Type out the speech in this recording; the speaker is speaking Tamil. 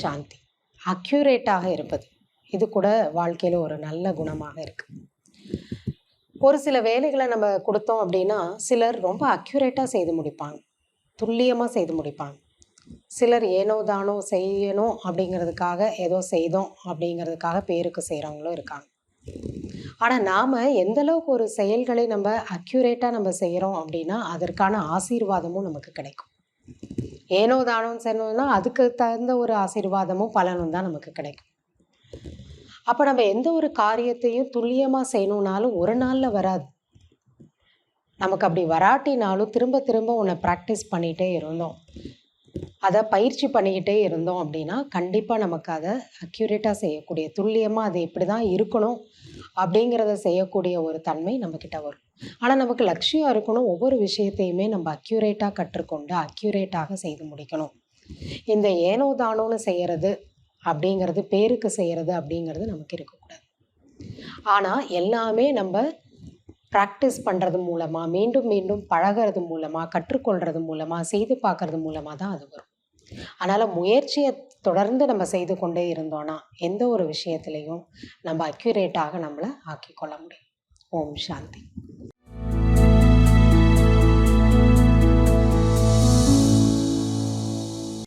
சாந்தி. அக்யூரேட்டாக இருப்பது. இது கூட வாழ்க்கையில் ஒரு நல்ல குணமாக இருக்குது ஒரு சில வேலைகளை நம்ம கொடுத்தோம் அப்படின்னா சிலர் ரொம்ப அக்யூரேட்டாக செய்து முடிப்பாங்க. துல்லியமாக செய்து முடிப்பாங்க. சிலர் ஏனோ தானோ செய்யணும் அப்படிங்கிறதுக்காக ஏதோ செய்தோம் அப்படிங்கிறதுக்காக பேருக்கு செய்கிறவங்களும் இருக்காங்க. ஆனால் நாம் எந்த அளவுக்கு ஒரு செயல்களை நம்ம அக்யூரேட்டாக நம்ம செய்கிறோம் அப்படின்னா அதற்கான ஆசீர்வாதமும் நமக்கு கிடைக்கும். ஏனோ தானோன்னு சொன்னோம்னா அதுக்கு தகுந்த ஒரு ஆசீர்வாதமும் பலனும் தான் நமக்கு கிடைக்கும். அப்போ நம்ம எந்த ஒரு காரியத்தையும் துல்லியமாக செய்யணும்னாலும் ஒரு நாளில் வராது. நமக்கு அப்படி வராட்டினாலும் திரும்ப திரும்ப உன்னை ப்ராக்டிஸ் பண்ணிகிட்டே இருந்தோம். அதை பயிற்சி பண்ணிக்கிட்டே இருந்தோம் அப்படின்னா கண்டிப்பாக நமக்கு அதை அக்யூரேட்டாக செய்யக்கூடிய துல்லியமாக அது இப்படி தான் இருக்கணும் அப்படிங்கிறத செய்யக்கூடிய ஒரு தன்மை நம்மக்கிட்ட வரும். ஆனால் நமக்கு லட்சியம் இருக்கணும். ஒவ்வொரு விஷயத்தையுமே நம்ம அக்யூரேட்டாக கற்றுக்கொண்டு அக்யூரேட்டாக செய்து முடிக்கணும். இந்த ஏனோ தானோன்னு செய்கிறது அப்படிங்கிறது பேருக்கு செய்கிறது அப்படிங்கிறது நமக்கு இருக்கக்கூடாது. ஆனால் எல்லாமே நம்ம ப்ராக்டிஸ் பண்ணுறது மூலமாக மீண்டும் மீண்டும் பழகிறது மூலமாக கற்றுக்கொள்கிறது மூலமாக செய்து பார்க்கறது மூலமாக தான் அது வரும். அதனால் முயற்சியை தொடர்ந்து நம்ம செய்து கொண்டே இருந்தோன்னா எந்த ஒரு விஷயத்துலையும் நம்ம அக்யூரேட்டாக நம்மளை ஆக்கிக்கொள்ள முடியும். ஓம் சாந்தி.